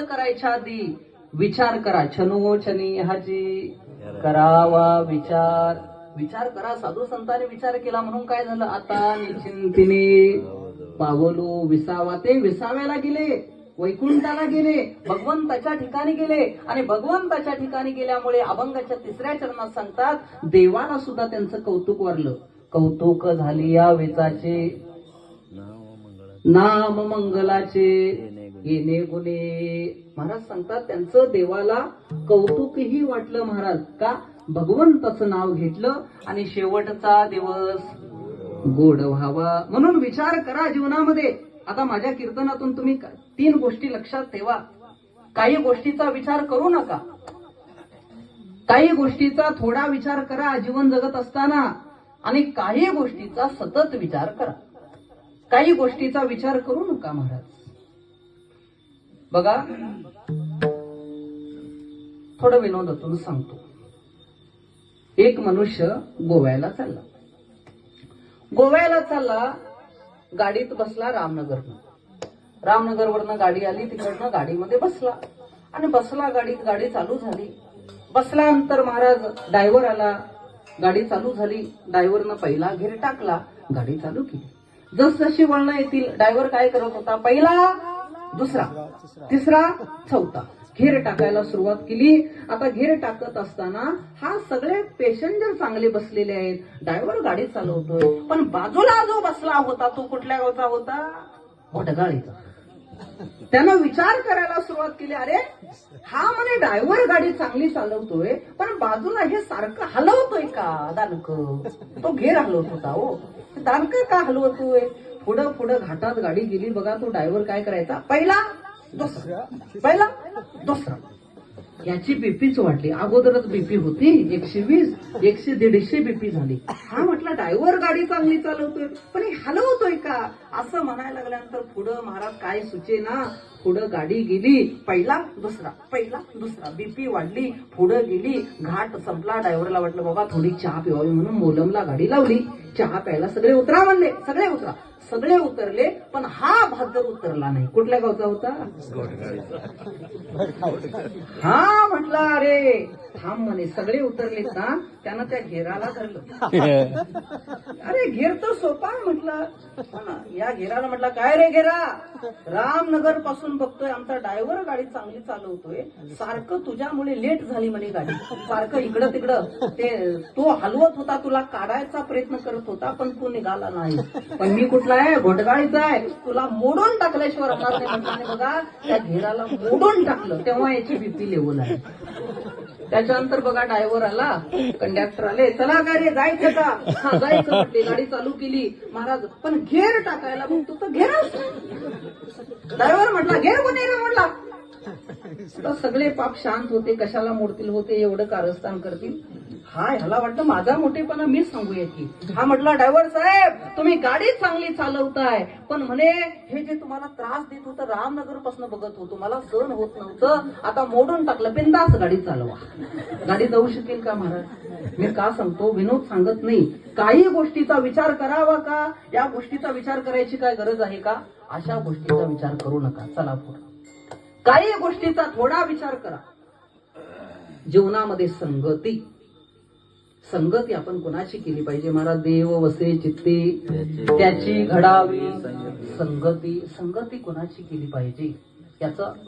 असं करायच्या आधी? विचार करा. छनो छनी हाजी. करावा विचार. विचार करा. साधू संतांनी विचार केला म्हणून काय झालं? आता निश्चिंतीने पावलो विसावा. ते विसाव्याला गेले. वैकुंठाला गेले. भगवंताच्या ठिकाणी गेले. आणि भगवंताच्या ठिकाणी गेल्यामुळे अभंगाच्या तिसऱ्या चरणात सांगतात देवाला सुद्धा त्यांचं कौतुक वारलं. कौतुक झाली या वेचाचे. नाम मंगलाचे. येणे गुणे. महाराज सांगतात त्यांचं देवाला कौतुकही वाटलं महाराज. का? भगवंताचं नाव घेतलं आणि शेवटचा दिवस गोड व्हावा. म्हणून विचार करा जीवनामध्ये. आता माझ्या कीर्तनातून तुम्ही तीन गोष्टी लक्षात ठेवा. काही गोष्टीचा विचार करू नका. काही गोष्टीचा थोडा विचार करा जीवन जगत असताना. आणि काही गोष्टीचा सतत विचार करा. काही गोष्टीचा विचार करू नका महाराज. बघा थोडं विनोदातून सांगतो. एक मनुष्य गोव्याला चालला. गोव्याला चालला गाडीत बसला रामनगरनं. रामनगरवरनं गाडी आली तिकडनं गाडीमध्ये बसला. आणि बसला गाडीत गाडी चालू झाली. बसल्यानंतर महाराज ड्रायव्हर आला. गाडी चालू झाली. ड्रायव्हरनं पहिला घेर टाकला. गाडी चालू केली. जसजशी वळणं येतील ड्रायव्हर काय करत होता? पहिला दुसरा तिसरा चौथा. घेर टाकायला सुरुवात केली. आता घेर टाकत असताना हा सगळे पॅसेंजर चांगले बसलेले आहेत. ड्रायव्हर गाडी चालवतोय. पण बाजूला जो बसला होता तो कुठल्या गावचा होता? वडगाळीचा त्यानं विचार करायला सुरुवात केली अरे हा म्हणे ड्रायव्हर गाडी चांगली चालवतोय पण बाजूला हे सारखं हलवतोय का दानक? तो घेर हलवत होता हो. दानक का हलवतोय? पुढं पुढं घाटात गाडी गेली बघा तो ड्रायव्हर काय करायचा. पहिला दुसरा. पहिला दुसरा. याची बीपीच वाढली. अगोदरच बीपी होती एकशे वीस एकशे दीडशे बीपी झाली. हा म्हटलं ड्रायव्हर गाडी चांगली चालवतोय पण हे हलवतोय का? असं म्हणायला लागल्यानंतर पुढं महाराज काय सुचे ना पुढं गाडी गेली पहिला दुसरा पहिला दुसरा. बीपी वाढली पुढं गेली घाट संपला. ड्रायव्हरला वाटलं बाबा थोडी चहा पिवावी म्हणून मोलमला गाडी लावली. चहा प्यायला सगळे उतरा म्हणले सगळे उतरा. सगळे उतरले पण हा भाद्र उतरला नाही. कुठल्या गावचा होता? हा म्हटला अरे थांब म्हणे सगळे उतरलेत ना त्यानं त्या घेराला धरलं. अरे घेर तर सोपा म्हटलं. या घेराला म्हटलं काय रे घेरा? रामनगरपासून बघतोय आमचा ड्रायव्हर गाडी चांगली चालवतोय. सारखं तुझ्यामुळे लेट झाली म्हणे गाडी. सारखं इकडं तिकडं. ते तो हलवत होता तुला काढायचा प्रयत्न करत होता पण तू निघाला नाही. पण मी कुठला आहे? घोटगाळीचा आहे. तुला मोडून टाकल्याशिवाय राहणार नाही म्हटल्याने बघा त्या घेराला मोडून टाकलं. तेव्हा याची भीती लेवल आहे. त्याच्यानंतर बघा ड्रायव्हर आला कंडक्टर आले चला काय रे जायचं का? हा जायचं. म्हटली गाडी चालू केली. महाराज पण घेर टाकायला. बघतो तर घेर ड्रायव्हर म्हटला घेर कोणी रे म्हटला तर सगळे पाप शांत होते कशाला मोडतील होते एवढं कारस्थान करतील? हा ह्याला वाटतं माझा मोठेपणा मी सांगूया की हा म्हटला ड्रायव्हर साहेब तुम्ही गाडी चांगली चालवताय. पण म्हणे हे जे तुम्हाला त्रास देत होतं रामनगरपासून बघत होतो मला सहन होत नव्हतं. आता मोडून टाकलं बिंदास गाडी चालवा. गाडी जाऊ शकेल का महाराज? मी का सांगतो विनोद सांगत नाही. काही गोष्टीचा विचार करावा का? या गोष्टीचा विचार करायची काय गरज आहे का? अशा गोष्टीचा विचार करू नका. चला पुढे. काही गोष्टीचा थोडा विचार करा. जीवनामध्ये संगती. संगती आपण कोणाची केली पाहिजे? महाराज देव वसे चित्ते त्याची घडावी संगती. संगती कोणाची केली पाहिजे? याचं